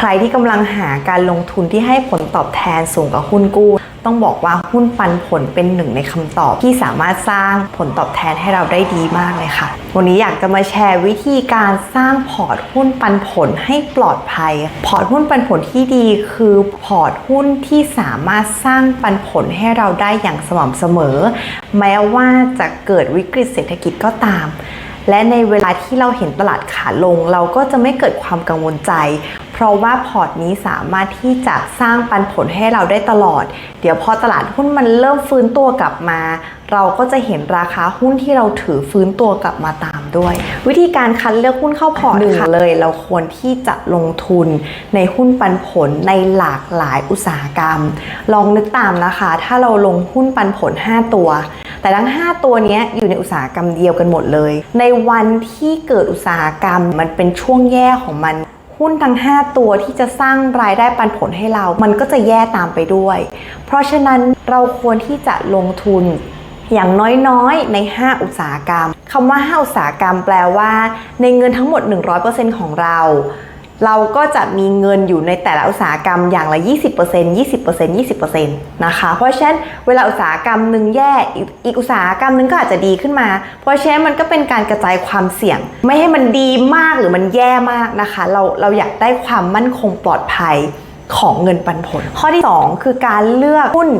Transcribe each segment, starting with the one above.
ใครที่กำลังหาการลงทุนที่ให้ผลตอบแทนสูงกว่าหุ้นกู้ ต้องบอกว่าหุ้นปันผลเป็นหนึ่งในคำตอบที่สามารถสร้างผลตอบแทนให้เราได้ดีมากเลยค่ะ วันนี้อยากจะมาแชร์วิธีการสร้างพอร์ตหุ้นปันผลให้ปลอดภัย พอร์ตหุ้นปันผลที่ดีคือพอร์ตหุ้นที่สามารถสร้างปันผลให้เราได้อย่างสม่ำเสมอ แม้ว่าจะเกิดวิกฤตเศรษฐกิจก็ตามและในเวลาที่เราเห็นตลาดขาลง เราก็จะไม่เกิดความกังวลใจ เพราะว่าพอร์ตนี้สามารถที่จะสร้างปันผลให้เราได้ตลอด เดี๋ยวพอตลาดหุ้นมันเริ่มฟื้นตัวกลับมา เราก็จะเห็นราคาหุ้นที่เราถือฟื้นตัวกลับมาตามด้วย วิธีการคัดเลือกหุ้นเข้าพอร์ตหนึ่งเลยเราควรที่จะลงทุนในหุ้นปันผลในหลากหลายอุตสาหกรรม ลองนึกตามนะคะ ถ้าเราลงหุ้นปันผล 5 ตัวแต่ทั้ง 5 ตัวนี้อยู่ในอุตสาหกรรมเดียวกันหมดเลย ในวันที่เกิดอุตสาหกรรมมันเป็นช่วงแย่ของมัน หุ้นทั้ง 5 ตัวที่จะสร้างรายได้ปันผลให้เรา มันก็จะแย่ตามไปด้วย เพราะฉะนั้นเราควรที่จะลงทุนอย่างน้อยๆ ใน 5 อุตสาหกรรมคำว่า 5 อุตสาหกรรมแปลว่า ในเงินทั้งหมด 100%ของเรา เราก็จะมีเงินอยู่ในแต่ละอุตสาหกรรมอย่างละ 20% 20% 20%นะคะ เพราะฉะนั้นเวลาอุตสาหกรรมหนึ่งแย่อีกอุตสาหกรรมหนึงก็อาจจะดีขึ้นมา เพราะฉะนั้นมันก็เป็นการกระจายความเสี่ยง ไม่ให้มันดีมากหรือมันแย่มากนะคะ เราเราอยากได้ความมั่นคงปลอดภัยของเงินปันผล ข้อที่ 2 คือการเลือกหุ้น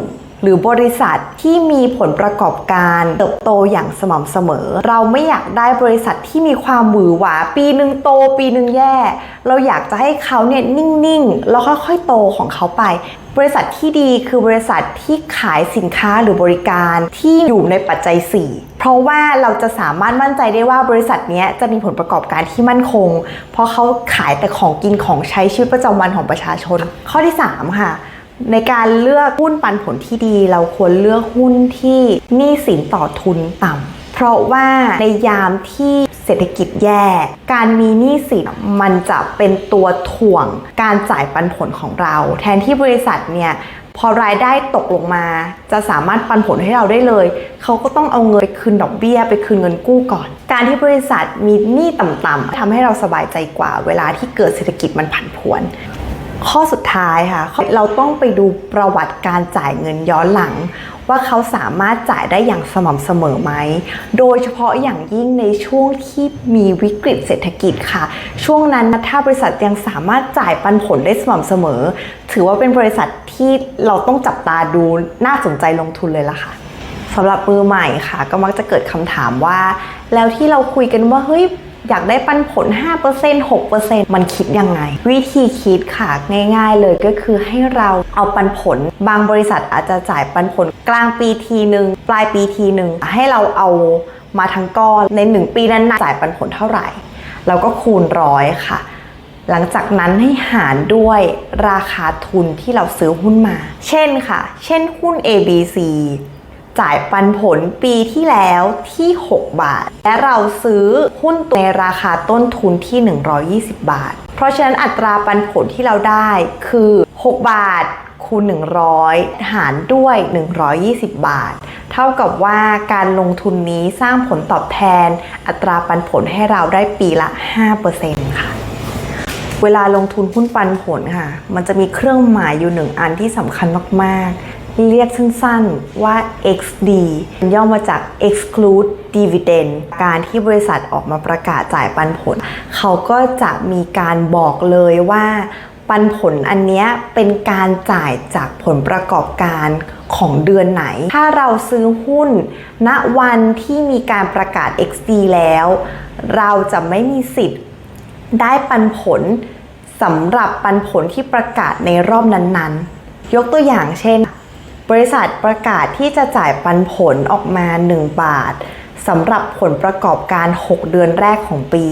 หรือบริษัทที่มีผลประกอบการเติบโตอย่างสม่ำเสมอ เราไม่อยากได้บริษัทที่มีความหวือหวา ปีหนึ่งโต ปีหนึ่งแย่ เราอยากจะให้เขาเนี่ยนิ่งๆ แล้วค่อยๆโตของเขาไป บริษัทที่ดีคือบริษัทที่ขายสินค้าหรือบริการที่อยู่ในปัจจัย 4 เพราะว่าเราจะสามารถมั่นใจได้ว่าบริษัทเนี้ยจะมีผลประกอบการที่มั่นคง เพราะเขาขายแต่ของกินของใช้ชีวิตประจำวันของประชาชน ข้อที่ 3 ค่ะ ในการเลือกหุ้นปันผลที่ดี เราควรเลือกหุ้นที่หนี้สินต่อทุนต่ำเพราะว่าในยามที่เศรษฐกิจแย่ การมีหนี้สินมันจะเป็นตัวถ่วงการจ่ายปันผลของเรา แทนที่บริษัทเนี่ยพอรายได้ตกลงมา จะสามารถปันผลให้เราได้เลย เขาก็ต้องเอาเงินไปคืนดอกเบี้ย ไปคืนเงินกู้ก่อน การที่บริษัทมีหนี้ต่ำๆทำให้เราสบายใจกว่า เวลาที่เกิดเศรษฐกิจมันผันผวน ข้อสุดท้ายค่ะ เราต้องไปดูประวัติการจ่ายเงินย้อนหลัง ว่าเขาสามารถจ่ายได้อย่างสม่ำเสมอไหม โดยเฉพาะอย่างยิ่งในช่วงที่มีวิกฤตเศรษฐกิจค่ะ ช่วงนั้นถ้าบริษัทยังสามารถจ่ายปันผลได้สม่ำเสมอ ถือว่าเป็นบริษัทที่เราต้องจับตาดูน่าสนใจลงทุนเลยล่ะค่ะสำหรับมือใหม่ค่ะ ก็มักจะเกิดคำถามว่า แล้วที่เราคุยกันว่าเฮ้ย อยากได้ปันผล 5% 6%มันคิดยังไง วิธีคิดค่ะง่าย ๆ เลยก็คือให้เราเอาปันผล บางบริษัทอาจจะจ่ายปันผลกลางปีทีหนึ่งปลายปีทีหนึ่งให้เราเอามาทั้งก้อนใน 1 ปีนั้นจ่ายปันผลเท่าไหร่ เราก็คูณร้อยค่ะ หลังจากนั้นให้หารด้วยราคาทุนที่เราซื้อหุ้นมา เช่นค่ะ เช่นหุ้น ABC จ่ายปันผลปีที่แล้วที่ 6 บาท และเราซื้อหุ้นในราคาต้นทุนที่ 120 บาท เพราะฉะนั้นอัตราปันผลที่เราได้คือ 6 บาทคูณ 100 หารด้วย 120 บาท เท่ากับว่าการลงทุนนี้สร้างผลตอบแทน อัตราปันผลให้เราได้ปีละ 5%ค่ะ เวลาลงทุนหุ้นปันผลค่ะ มันจะมีเครื่องหมายอยู่หนึ่งอันที่สำคัญมากๆ เรียกสั้นๆว่า XD ย่อมาจาก exclude dividend การที่บริษัทออกมาประกาศจ่ายปันผล เขาก็จะมีการบอกเลยว่าปันผลอันเนี้ยเป็นการจ่ายจากผลประกอบการของเดือนไหน ถ้าเราซื้อหุ้น ณวันที่มีการประกาศ XD แล้ว เราจะไม่มีสิทธิ์ได้ปันผลสำหรับปันผลที่ประกาศในรอบนั้นๆ ยกตัวอย่างเช่น บริษัทประกาศที่จะจ่ายปันผลออกมา 1 บาทสำหรับผลประกอบการ 6 เดือนแรกของปี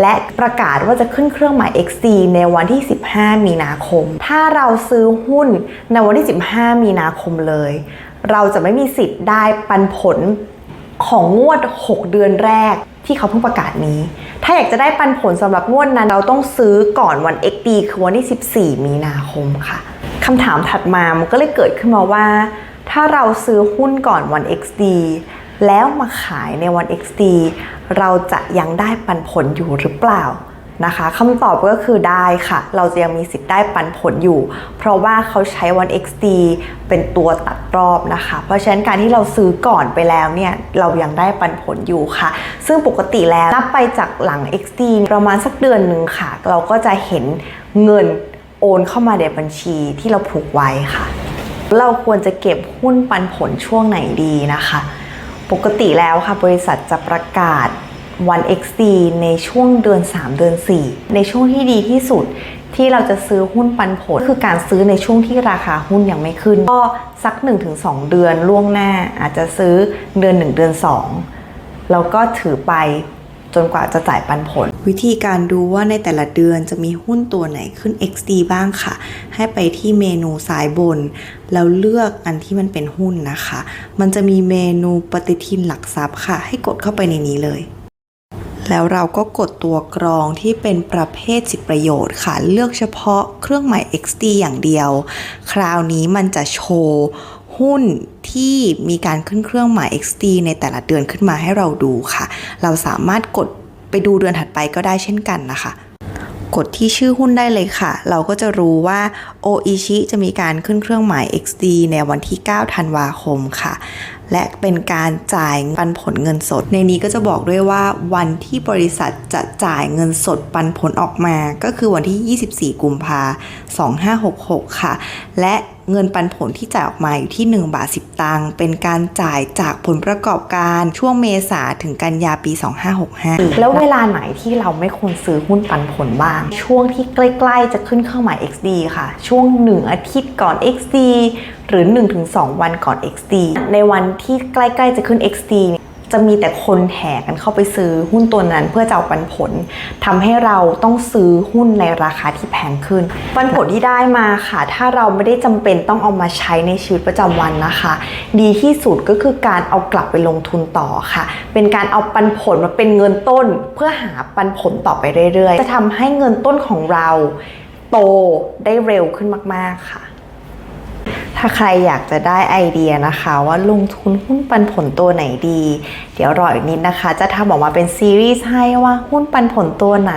และประกาศว่าจะขึ้นเครื่องหมาย XD ในวันที่ 15 มีนาคม ถ้าเราซื้อหุ้นในวันที่ 15 มีนาคมเลย เราจะไม่มีสิทธิ์ได้ปันผลของงวด 6 เดือนแรก ที่เขาเพิ่งประกาศนี้ ถ้าอยากจะได้ปันผลสำหรับงวดนั้น เราต้องซื้อก่อนวัน XD คือวันที่ 14 มีนาคมค่ะคำถามถัดมามันก็เลยเกิดขึ้นมาว่า ถ้าเราซื้อหุ้นก่อนวัน XD แล้วมาขายในวัน XD เราจะยังได้ปันผลอยู่หรือเปล่า นะคะคำตอบก็คือได้ค่ะ เราจะยังมีสิทธิ์ได้ปันผลอยู่ เพราะว่าเขาใช้วัน XD เป็นตัวตัดรอบนะคะ เพราะฉะนั้นการที่เราซื้อก่อนไปแล้วเนี่ย เรายังได้ปันผลอยู่ค่ะ ซึ่งปกติแล้วนับไปจากหลัง XD ประมาณสักเดือนหนึ่งค่ะ เราก็จะเห็นเงินโอนเข้ามาในบัญชีที่เราผูกไว้ค่ะ เราควรจะเก็บหุ้นปันผลช่วงไหนดีนะคะ ปกติแล้วค่ะบริษัทจะประกาศ วัน XD ในช่วงเดือน 3 เดือน 4 ในช่วงที่ดีที่สุดที่เราจะซื้อหุ้นปันผล คือการซื้อในช่วงที่ราคาหุ้นยังไม่ขึ้น ก็สัก 1-2 เดือนล่วงหน้าอาจจะซื้อเดือน 1 เดือน 2 แล้วก็ถือไปจนกว่าจะจ่ายปันผล วิธีการดูว่าในแต่ละเดือนจะมีหุ้นตัวไหนขึ้น XD บ้างค่ะ ให้ไปที่เมนูซ้ายบน แล้วเลือกอันที่มันเป็นหุ้นนะคะ มันจะมีเมนูปฏิทินหลักทรัพย์ค่ะ ให้กดเข้าไปในนี้เลย แล้วเราก็กดตัวกรองที่เป็นประเภทสิทธิประโยชน์ค่ะ เลือกเฉพาะเครื่องหมาย XD อย่างเดียว คราวนี้มันจะโชว์หุ้นที่มีการขึ้นเครื่องหมาย XD ในแต่ละเดือนขึ้นมาให้เราดูค่ะ เราสามารถกดไปดูเดือนถัดไปก็ได้เช่นกันนะคะกดที่ชื่อหุ้นได้เลยค่ะ เราก็จะรู้ว่าโออิชิจะมีการขึ้นเครื่องหมาย XD ในวันที่ 9 ธันวาคมค่ะ และเป็นการจ่ายปันผลเงินสด ในนี้ก็จะบอกด้วยว่าวันที่บริษัทจะจ่ายเงินสดปันผลออกมา ก็คือวันที่ 24 กุมภา2566 ค่ะ และ เงินปันผลที่จ่ายออกมาอยู่ที่ 1 บาท 10 ตังค์เป็นการจ่ายจากผลประกอบการช่วงเมษาถึงกันยาปี 2565 แล้วเวลาไหนที่เราไม่ควรซื้อหุ้นปันผลบ้าง ช่วงที่ใกล้ ๆ จะขึ้นเครื่องหมาย XD ค่ะ ช่วง 1 อาทิตย์ก่อน XD หรือ 1-2 วันก่อน XD ในวันที่ใกล้ ๆ จะขึ้น XD เนี่ย จะมีแต่คนแห่กันเข้าไปซื้อหุ้นตัวนั้นเพื่อจะเอาปันผลทำให้เราต้องซื้อหุ้นในราคาที่แพงขึ้น ปันผลที่ได้มาค่ะ ถ้าเราไม่ได้จำเป็นต้องเอามาใช้ในชีวิตประจำวันนะคะ ดีที่สุดก็คือการเอากลับไปลงทุนต่อค่ะ เป็นการเอาปันผลมาเป็นเงินต้น เพื่อหาปันผลต่อไปเรื่อยๆ จะทำให้เงินต้นของเรา โตได้เร็วขึ้นมากๆค่ะ ถ้าใครอยากจะได้ไอเดียนะคะ ว่าลงทุนหุ้นปันผลตัวไหนดี เดี๋ยวรออีกนิดนะคะ จะทำออกมาเป็นซีรีส์ให้ว่าหุ้นปันผลตัวไหน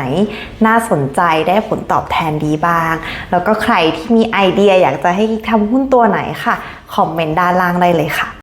น่าสนใจได้ผลตอบแทนดีบ้าง แล้วก็ใครที่มีไอเดียอยากจะให้ทำหุ้นตัวไหนค่ะ คอมเมนต์ด้านล่างได้เลยค่ะ